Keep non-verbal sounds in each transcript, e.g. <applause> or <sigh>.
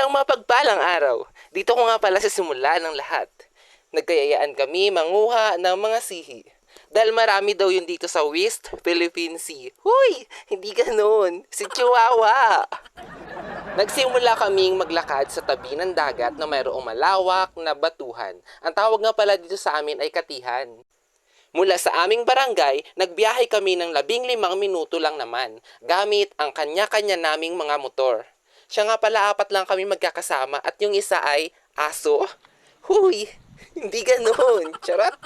Isang mapagpalang araw. Dito ko nga pala sa simula ng lahat. Nagkayayaan kami manguha ng mga sihi. Dahil marami daw yun dito sa West Philippine Sea. Huy! Hindi ganun. Si Chihuahua. Nagsimula kaming maglakad sa tabi ng dagat na mayroong malawak na batuhan. Ang tawag nga pala dito sa amin ay katihan. Mula sa aming barangay, nagbiyahe kami ng labing limang minuto lang naman, gamit ang kanya-kanya naming mga motor. Siya nga pala apat lang kami magkakasama at yung isa ay aso. Huy, <laughs> hindi ganun. Charot.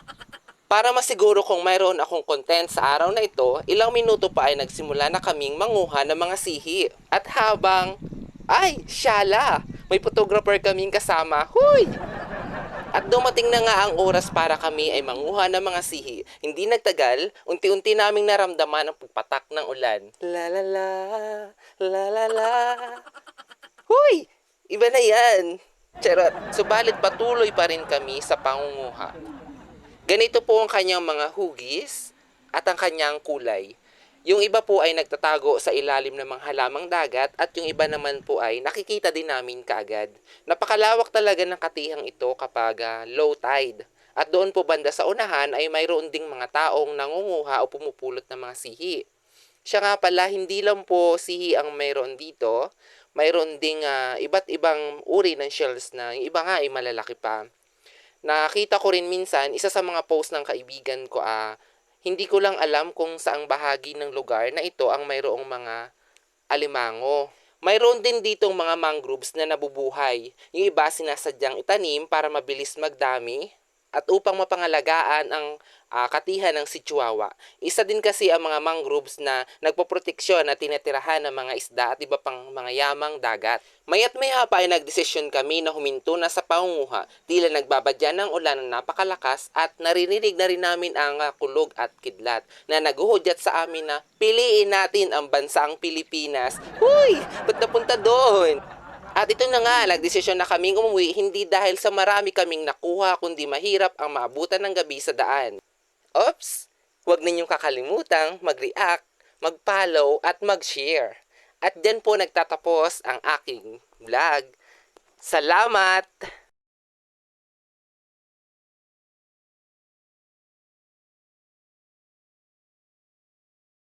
Para masiguro kung mayroon akong content sa araw na ito, ilang minuto pa ay nagsimula na kaming manguha ng mga sihi. At habang, ay, syala, may photographer kaming kasama. Huy! At dumating na nga ang oras para kami ay manguha ng mga sihi. Hindi nagtagal, unti-unti naming naramdaman ang pagpatak ng ulan. La la la, la la la. Huy! Iba na yan. Charot. Subalit patuloy pa rin kami sa pangunguha. Ganito po ang kanyang mga hugis at ang kanyang kulay. Yung iba po ay nagtatago sa ilalim ng mga halamang dagat at yung iba naman po ay nakikita din namin kaagad. Napakalawak talaga ng katihang ito kapag ah, low tide. At doon po banda sa unahan ay mayroon ding mga taong nangunguha o pumupulot ng mga sihi. Siya nga pala, hindi lang po sihi ang mayroon dito. Mayroon ding ah, iba't ibang uri ng shells na yung iba nga ay malalaki pa. Nakita ko rin minsan, isa sa mga post ng kaibigan ko, ah, hindi ko lang alam kung saang bahagi ng lugar na ito ang mayroong mga alimango. Mayroon din ditong mga mangroves na nabubuhay. Yung iba sinasadyang itanim para mabilis magdami at upang mapangalagaan ang ah, katihan ng si Chihuahua. Isa din kasi ang mga mangroves na nagpoproteksyon at tinitirahan ng mga isda at iba pang mga yamang dagat. Mayat maya pa ay nagdesisyon kami na huminto na sa pangunguha. Tila nagbabadya ng ulan na napakalakas at naririnig na rin namin ang ah, kulog at kidlat na naguhudyat sa amin na piliin natin ang bansang Pilipinas. Huy! Ba't napunta doon? At ito na nga, nagdesisyon na kaming umuwi hindi dahil sa marami kaming nakuha kundi mahirap ang maabutan ng gabi sa daan. Oops! Huwag ninyong kakalimutang mag-react, mag-follow at mag-share. At dyan po nagtatapos ang aking vlog. Salamat!